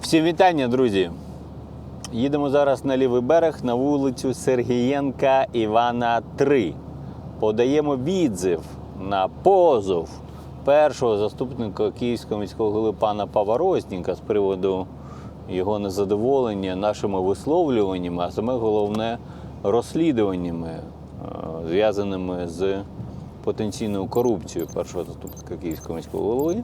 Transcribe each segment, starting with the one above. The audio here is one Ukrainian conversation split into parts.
Всім вітання, друзі! Їдемо зараз на лівий берег на вулицю Сергієнка Івана 3. Подаємо відзив на позов першого заступника Київського міського голови пана Паварозніка з приводу його незадоволення нашими висловлюваннями, а саме головне розслідуваннями, е, зв'язаними з потенційною корупцією першого заступника Київського міського голови.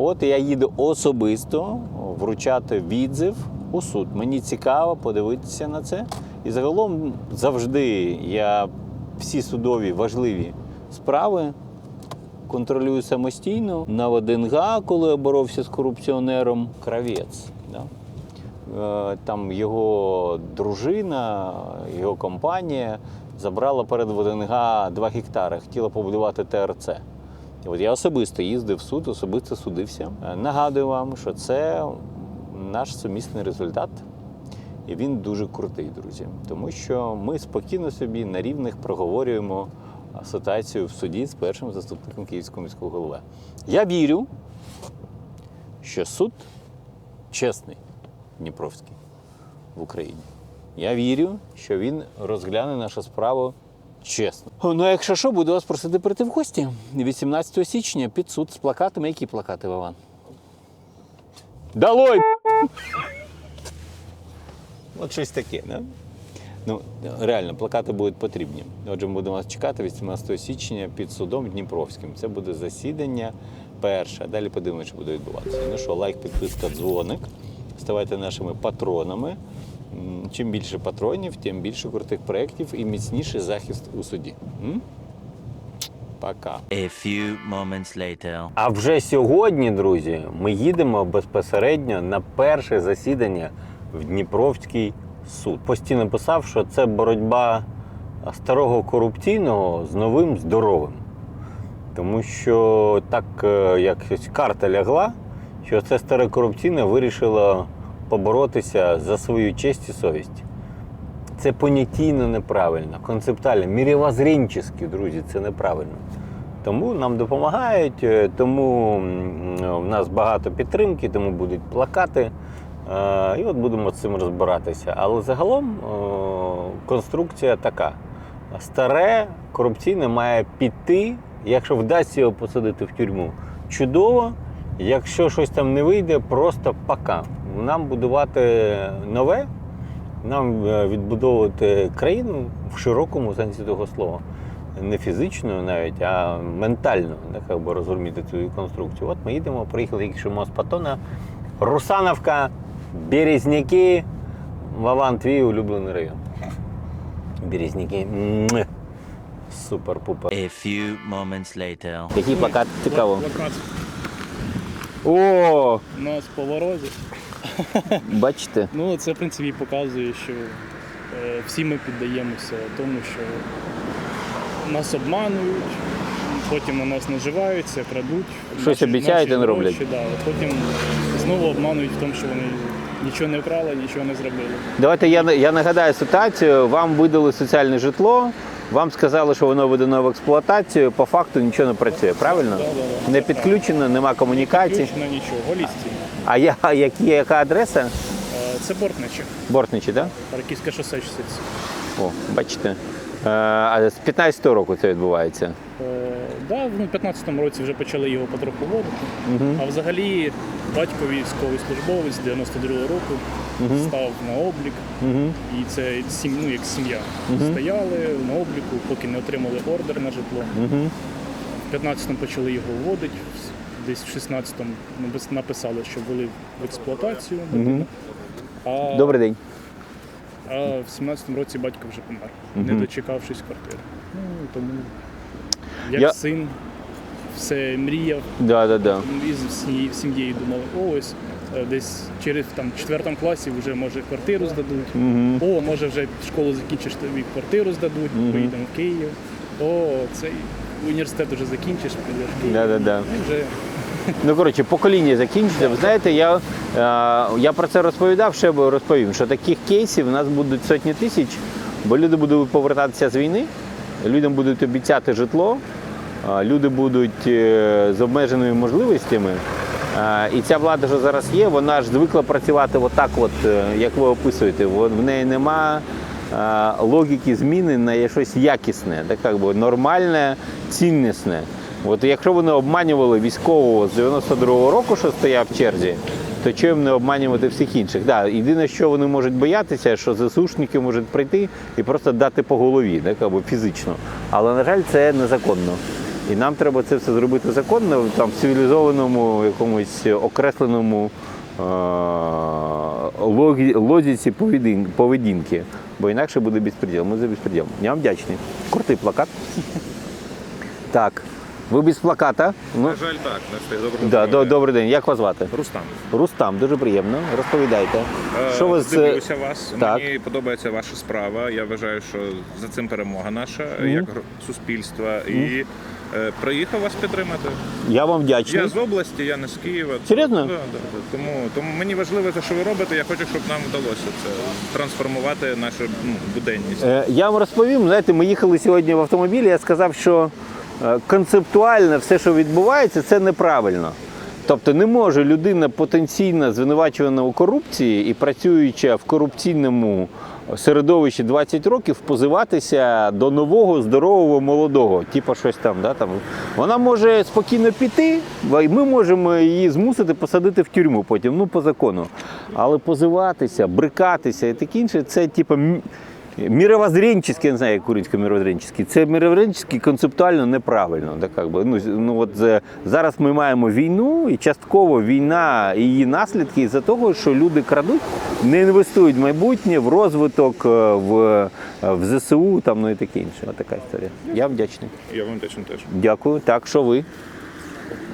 От я їду особисто вручати відзив у суд. Мені цікаво подивитися на це. І загалом завжди я всі судові важливі справи контролюю самостійно. На ВДНГ, коли я боровся з корупціонером, кравець. Да? Е, Там його дружина, його компанія забрала перед ВДНГ 2 гектари, хотіла побудувати ТРЦ. От я особисто їздив в суд, особисто судився. Е, Нагадую вам, що це наш сумісний результат. І він дуже крутий, друзі. Тому що ми спокійно собі на рівних проговорюємо ситуацію в суді з першим заступником Київського міського голови. Я вірю, що суд чесний, Дніпровський в Україні. Я вірю, що він розгляне нашу справу чесно. Ну, а якщо що, буду вас просити прийти в гості 18 січня під суд з плакатами. Які плакати, Вован? Долой! От щось таке, да? Ну, реально, плакати будуть потрібні. Отже, ми будемо вас чекати 18 січня під судом Дніпровським. Це буде засідання перше. Далі подивимося, що буде відбуватися. Ну що, лайк, підписка, дзвоник. Ставайте нашими патронами. Чим більше патронів, тим більше крутих проєктів і міцніший захист у суді. М? Пока. A few moments later. А вже сьогодні, друзі, ми їдемо безпосередньо на перше засідання в Дніпровський суд. Постійно писав, що це боротьба старого корупційного з новим здоровим. Тому що так е, якось карта лягла, що це старе корупційне вирішило поборотися за свою честь і совість. Це понятійно неправильно, концептуально, мірівозрінчески, друзі, це неправильно. Тому нам допомагають, е, тому в нас багато підтримки, тому будуть плакати. Е, І от будемо з цим розбиратися. Але загалом е, конструкція така: старе корупційне має піти, якщо вдасться його посадити в тюрму, чудово. Якщо щось там не вийде, просто пока. Нам будувати нове, нам е, відбудовувати країну в широкому сенсі того слова. Не фізично навіть, а ментально, нехай би розуміти цю конструкцію. От ми їдемо, приїхали тільки що з Патона, Русановка, Березняки, Вован, твій улюблений район. Березняки. Супер-пупер. A few moments later. Який плакат цікаво? Плакат О, у нас по ворозі. бачите? Ну, це в принципі показує, що е, всі ми піддаємося тому, що нас обманують, потім на нас наживаються, крадуть. Щось обіцяють і не роблять. гроші, да. Потім знову обманують в тому, що вони нічого не вкрали, нічого не зробили. Давайте я, я нагадаю ситуацію. Вам видали соціальне житло, вам сказали, що воно видано в експлуатацію, по факту нічого не працює, правильно? Да, да, да. Не підключено, нема комунікації. Ключно нічого, голісті. А я, які, яка адреса? Е, Це Бортничі, Бортничі, так? Парківське шосе 60. Да? О, бачите. Е, А з 15-го року це відбувається. Е, Да, в 15-му році вже почали його потроху водити. А взагалі батько військовий службовець 92-го року став на облік. І це сім, ну, як сім'я. Стояли на обліку, поки не отримали ордер на житло. В 15-му почали його вводити, десь в 16-му написали, що ввели в експлуатацію. будинок. А, Добрий день. а в 17-му році батько вже помер, не дочекавшись квартири. Ну, тому як Я- син все мріяв, Да, да, да. і з сім'єю думали, о, ось е, десь через там четвертому класі вже може квартиру здадуть. О, може вже школу закінчиш, тобі квартиру здадуть, поїдемо в Київ. О, цей університет вже закінчиш, підеш. Да, да, да. І вже Ну, коротше, покоління закінчиться. Ви знаєте, я, е, я про це розповідав, ще розповім, що таких кейсів у нас будуть сотні тисяч, бо люди будуть повертатися з війни, людям будуть обіцяти житло, е, люди будуть е, з обмеженими можливостями. Е, І ця влада, що зараз є, вона ж звикла працювати отак, от, як ви описуєте. В неї нема логіки зміни на щось якісне, так, би, нормальне, ціннісне. От якщо вони обманювали військового з 92-го року, що стояв в черзі, то чого їм не обманювати всіх інших? Да, єдине, що вони можуть боятися, що ЗСУшники можуть прийти і просто дати по голові, так, або фізично. Але, на жаль, це незаконно. І нам треба це все зробити законно, там, в цивілізованому якомусь окресленому е- поведін- поведінки. Бо інакше буде безпреділ. Ми за безпреділ. Я вам вдячний. Крутий плакат. Так. Ви без плаката? Ну, На жаль, так. Доброго да, до, добрий день. Як вас звати? Рустам. Рустам, дуже приємно. Розповідайте. Е, Що ви з Дивлюся вас. Так. Мені подобається ваша справа. Я вважаю, що за цим перемога наша як гр- суспільства. І приїхав вас підтримати. Я вам вдячний. Я з області, я не з Києва. Серйозно? Да, да. Тому, тому мені важливо те, що ви робите. Я хочу, щоб нам вдалося це трансформувати нашу ну, буденність. Е, Я вам розповім, знаєте, ми їхали сьогодні в автомобілі, я сказав, що е, концептуально все, що відбувається, це неправильно. Тобто не може людина потенційно звинувачувана у корупції і працюючи в корупційному середовищі 20 років, позиватися до нового, здорового, молодого, типу щось там. Да, там. Вона може спокійно піти, і ми можемо її змусити посадити в тюрму потім, ну по закону. Але позиватися, брикатися і таке інше, це типу. М- я не знаю, як українською мировоззренческий, це мировоззренческий концептуально неправильно. Так, як би, ну, ну, от, е, зараз ми маємо війну, і частково війна і її наслідки із-за того, що люди крадуть, не інвестують в майбутнє, в розвиток, е, в, е, в ЗСУ там, ну і таке інше. Така історія. Я вдячний. Я вам вдячний теж. Дякую. Так, що ви?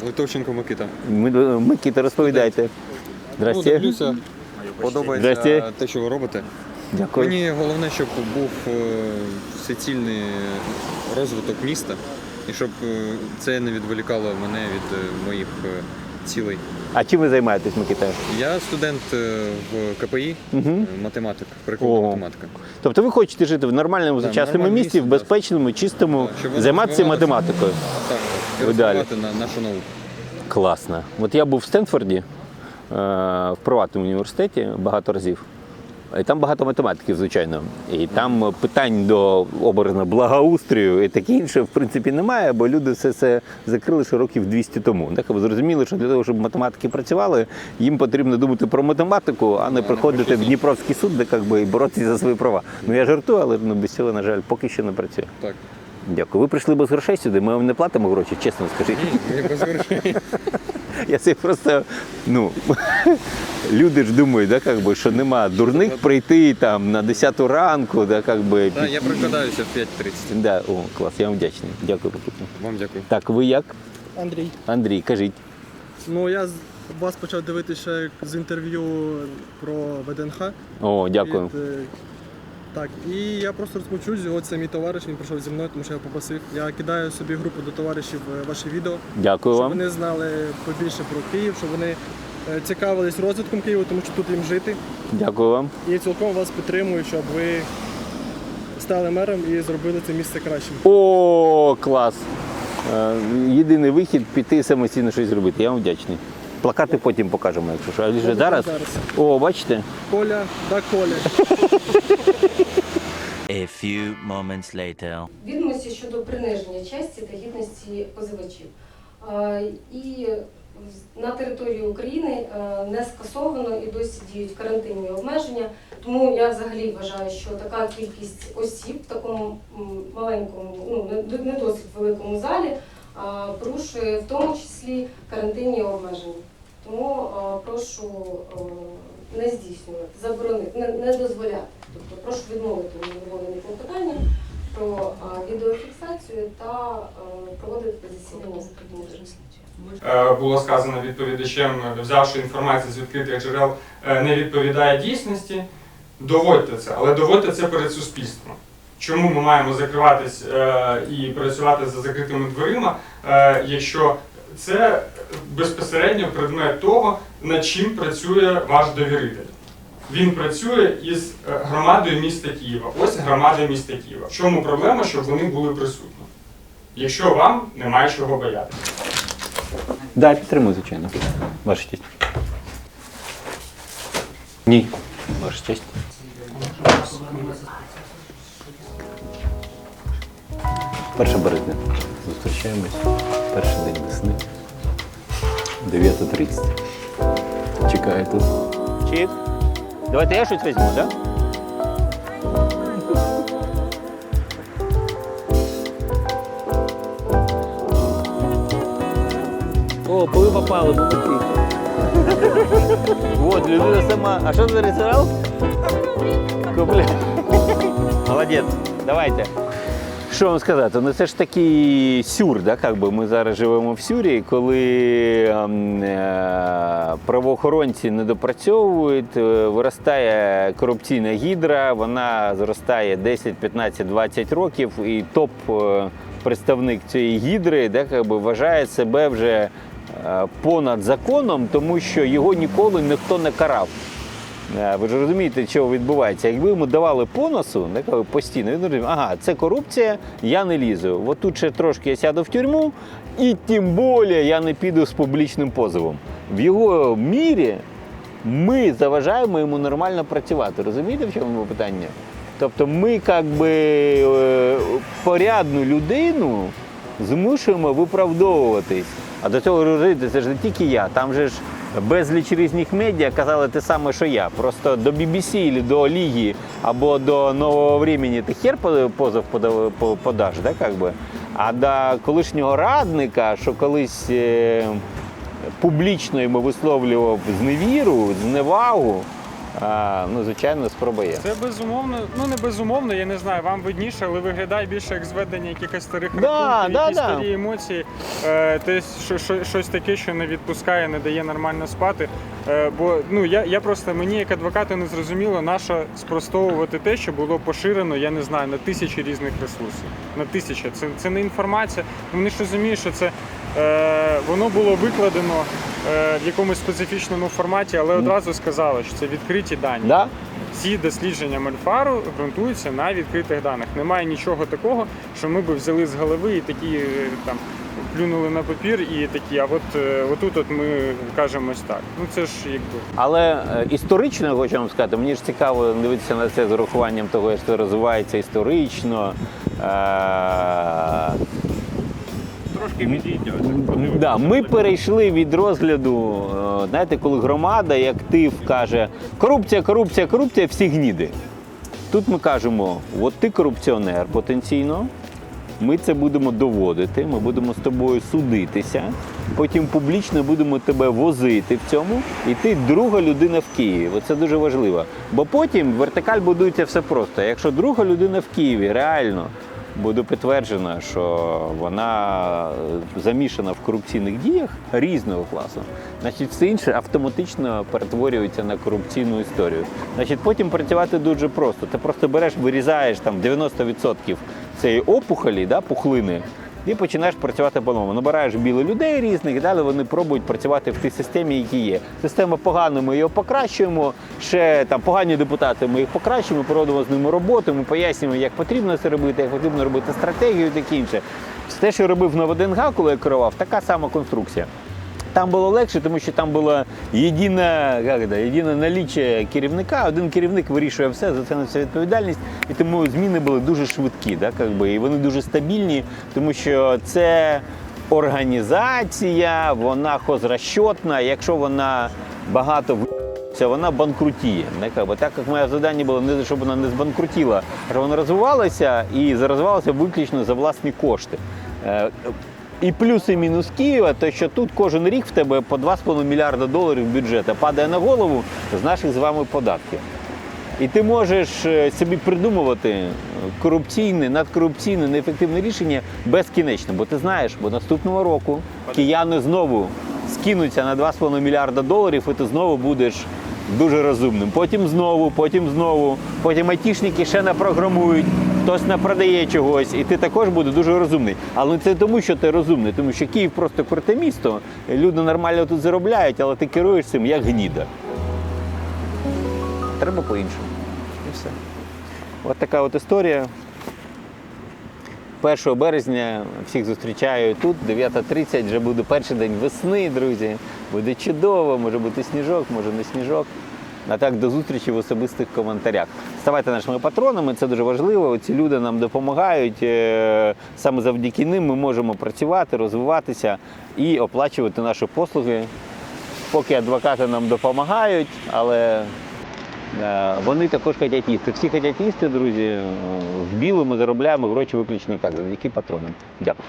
Литовченко Микита. Ми, Микита, розповідайте. Ну, Здрасте. дивлюся, подобається Здрасте. те, що ви робите. Дякую. Мені головне, щоб був е, всецільний розвиток міста і щоб е, це не відволікало мене від е, моїх цілей. А чим ви займаєтесь, Микита? Я студент в КПІ, Угу. математик, прикладна математика. Тобто ви хочете жити в нормальному Да, сучасному місті, в місті, да. безпечному, чистому, Так, щоб займатися математикою. Так, так. Розвивати на нашу науку. Класно. От я був в Стенфорді в приватному університеті багато разів. І там багато математиків, звичайно. І там питань до образно благоустрою і таке інше, в принципі, немає, бо люди все це закрили ще років 200 тому. Так ви зрозуміли, що для того, щоб математики працювали, їм потрібно думати про математику, а не приходити в Дніпровський суд, де як би, і боротися за свої права. Ну я жартую, але ну, без цього, на жаль, поки що не працює. Так. Дякую. Ви прийшли без грошей сюди, ми вам не платимо гроші, чесно скажіть. Мені без грошей. Я це просто, ну, люди ж думають, да, как би, що нема дурних прийти там на 10 ранку, да, как би, Так, я прокладаюся в 5.30. да, о, клас, я вам вдячний. Дякую, Петро. Вам дякую. Так, ви як? Андрій. Андрій, кажіть. Ну я з- вас почав дивитися ще з інтерв'ю про ВДНХ. О, дякую. Від, е, так, і я просто розпочусь. От це мій товариш, він прийшов зі мною, тому що я попросив. Я кидаю собі групу до товаришів е, ваші відео, Дякую щоб вам. вони знали побільше про Київ, щоб вони е, цікавились розвитком Києва, тому що тут їм жити. Дякую вам. І цілком вас підтримую, щоб ви стали мером і зробили це місце кращим. О, клас. Е, Єдиний вихід піти самостійно щось зробити. Я вам вдячний. Плакати потім покажемо, якщо що. А вже зараз. Зараз. О, бачите? Коля, да Коля. A few moments later. відомості щодо приниження честі та гідності позивачів. І на території України не скасовано і досі діють карантинні обмеження. Тому я взагалі вважаю, що така кількість осіб в такому маленькому, ну не- не досить великому залі порушує в тому числі карантинні обмеження. Тому е, прошу е, не здійснювати, заборонити, не, не дозволяти. Тобто прошу відмовити у задоволенні клопотання про е, відеофіксацію та проводити засідання. Е, було сказано відповідачем, взявши інформацію з відкритих джерел, не відповідає дійсності. Доводьте це, але доводьте це перед суспільством. Чому ми маємо закриватись і працювати за закритими дверима, якщо це безпосередньо предмет того, над чим працює ваш довіритель. Він працює із е, громадою міста Києва. Ось громада міста Києва. В чому проблема, щоб вони були присутні? Якщо вам немає чого боятися. Да, підтримую, звичайно. Ваша честь. Ні. Ваша честь. Перше березня. Зустрічаємось. Перший день весни. 9.30. Чекаю тут. Чіп. Давайте я щось візьму, так? О, ви попали, молодці. Вот, людина сама. А що за ресторан? Купля. Молодець. Давайте. Що вам сказати? Ну це ж такий сюр, да, как би. ми зараз живемо в сюрі, коли ем, е, правоохоронці не допрацьовують, е, виростає корупційна гідра, вона зростає 10, 15, 20 років, і топ е, представник цієї гідри да, как би, вважає себе вже понад законом, тому що його ніколи ніхто не карав. Е, Ви ж розумієте, що відбувається. Якби йому давали по носу, постійно, він розуміє, ага, це корупція, я не лізу. От тут ще трошки я сяду в тюрму, і тим більше я не піду з публічним позовом. В його мірі ми заважаємо йому нормально працювати. Розумієте, в чому питання? Тобто ми як би е, порядну людину змушуємо виправдовуватись. А до цього розумієте, це ж не тільки я, там же ж безліч різних медіа казали те саме, що я. Просто до BBC, або до Ліги або до нового времени ти хер по- позов подаш, да, как би? а до колишнього радника, що колись е, публічно йому висловлював зневіру, зневагу, ну, звичайно, спроба є. Це безумовно, ну не безумовно, я не знаю, вам видніше, але виглядає більше як зведення якихось старих Да, рахунків, да, якісь да. старі емоції, е, те, що, що, щось таке, що не відпускає, не дає нормально спати. Е, бо ну я, я просто мені як адвокату не зрозуміло, на спростовувати те, що було поширено, я не знаю, на тисячі різних ресурсів. На тисячі. Це, це не інформація. Вони ж розуміють, що це воно було викладено е, в якомусь специфічному форматі, але одразу сказали, що це відкриті дані. Да? Ці дослідження Мольфару ґрунтуються на відкритих даних. Немає нічого такого, що ми би взяли з голови і такі е, там плюнули на папір і такі, а от е, отут от ми кажемо ось так. Ну це ж якби. Але е, історично хочу вам сказати, мені ж цікаво дивитися на це з урахуванням того, як це розвивається історично. Е, Трошки відійдете. Да, ми перейшли від розгляду, е, знаєте, коли громада, як актив каже, корупція, корупція, корупція, всі гніди. Тут ми кажемо, от ти корупціонер потенційно, ми це будемо доводити, ми будемо з тобою судитися, потім публічно будемо тебе возити в цьому, і ти друга людина в Києві. Оце дуже важливо. Бо потім вертикаль будується все просто. Якщо друга людина в Києві реально буде підтверджено, що вона замішана в корупційних діях різного класу, значить все інше автоматично перетворюється на корупційну історію. Значить, потім працювати дуже просто. Ти просто береш, вирізаєш там 90% цієї опухолі, да, пухлини. І починаєш працювати по-новому. Набираєш білих людей різних і далі вони пробують працювати в тій системі, які є. Система погана, ми її покращуємо. Ще там погані депутати, ми їх покращуємо, проводимо з ними роботу, ми пояснюємо, як потрібно це робити, як потрібно робити стратегію і таке інше. Те, що робив на коли я керував, така сама конструкція. Там було легше, тому що там було єдине, як це, єдине наліччя керівника. Один керівник вирішує все, за це несе відповідальність. І тому зміни були дуже швидкі, да, как би, і вони дуже стабільні, тому що це організація, вона хозрасчетна. Якщо вона багато це вона банкрутіє. Би. Так як моє завдання було не щоб вона не збанкрутіла, щоб вона розвивалася і розвивалася виключно за власні кошти. Е, І плюс і мінус Києва, то що тут кожен рік в тебе по 2,5 мільярда доларів бюджету падає на голову з наших з вами податків. І ти можеш е, собі придумувати корупційне, надкорупційне, неефективне рішення безкінечно. Бо ти знаєш, бо наступного року кияни знову скинуться на 2,5 мільярда доларів, і ти знову будеш дуже розумним. Потім знову, потім знову, потім айтішники ще напрограмують, хтось напродає чогось, і ти також будеш дуже розумний. Але це тому, що ти розумний, тому що Київ просто круте місто, люди нормально тут заробляють, але ти керуєш цим як гніда. Треба по-іншому. І все. От така от історія. 1 березня всіх зустрічаю тут, 9.30, вже буде перший день весни, друзі. Буде чудово, може бути сніжок, може не сніжок. А так, до зустрічі в особистих коментарях. Ставайте нашими патронами, це дуже важливо. Ці люди нам допомагають. Е, Саме завдяки ним ми можемо працювати, розвиватися і оплачувати наші послуги. Поки адвокати нам допомагають, але е, вони також хочуть їсти. Всі хочуть їсти, друзі. Е, В білому заробляємо гроші виключно так, завдяки патронам. Дякую.